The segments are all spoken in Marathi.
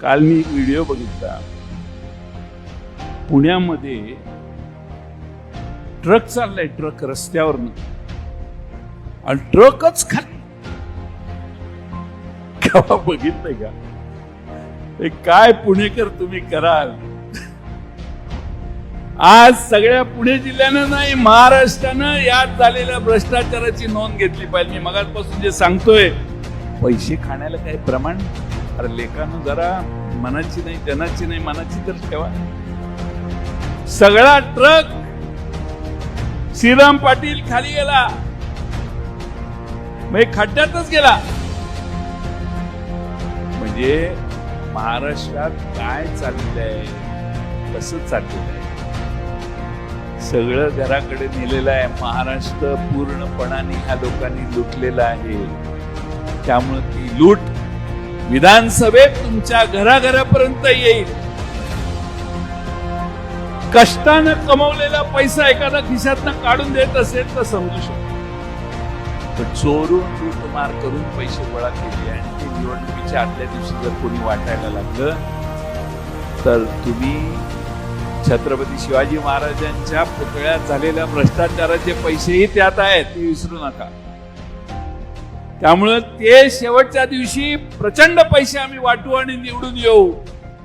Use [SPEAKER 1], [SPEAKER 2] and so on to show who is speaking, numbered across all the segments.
[SPEAKER 1] काल मी एक व्हिडिओ बघितला. पुण्यामध्ये ट्रक चाललाय ट्रक रस्त्यावरनं. आणि ट्रकच खाली. केव्हा बघितलंय का? हे काय पुणेकर तुम्ही कराल? आज सगळ्या पुणे जिल्ह्यानं नाही महाराष्ट्रानं यात झालेल्या भ्रष्टाचाराची नोंद घेतली पाहिजे. मी मगाचपासून जे सांगतोय पैसे खाण्याला काही प्रमाण अरे लेखानं जरा मनाची नाही जनाची नाही मनाची तर ठेवा. सगळा ट्रक श्रीराम पाटील खाली गेला. म्हणजे खड्ड्यातच गेला. म्हणजे महाराष्ट्रात काय चाललेलं आहे? कसं चाललेलं आहे? सगळं घराकडे नेलेलं आहे. महाराष्ट्र पूर्णपणाने ह्या लोकांनी लुटलेलं आहे. त्यामुळे ती लूट विधानसभेत तुमच्या घराघरापर्यंत येईल. कष्टानं कमवलेला पैसा एखादा खिशातनं काढून देत असेल तर समजू शकतो. पण चोरून लूटमार करून पैसे गोळा केले आणि ते निवडणुकीच्या आदल्या दिवशी जर कोणी वाटायला लागलं तर तुम्ही छत्रपती शिवाजी महाराजांच्या पुतळ्यात झालेल्या भ्रष्टाचाराचे पैसेही त्यात आहेत. ते विसरू नका. त्यामुळं ते शेवटच्या दिवशी प्रचंड पैसे आम्ही वाटू आणि निवडून येऊ.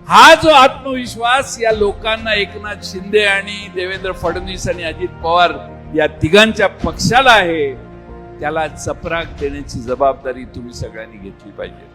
[SPEAKER 1] हा जो आत्मविश्वास या लोकांना एकनाथ शिंदे आणि देवेंद्र फडणवीस आणि अजित पवार या तिघांच्या पक्षाला आहे त्याला चपराक देण्याची जबाबदारी तुम्ही सगळ्यांनी घेतली पाहिजे.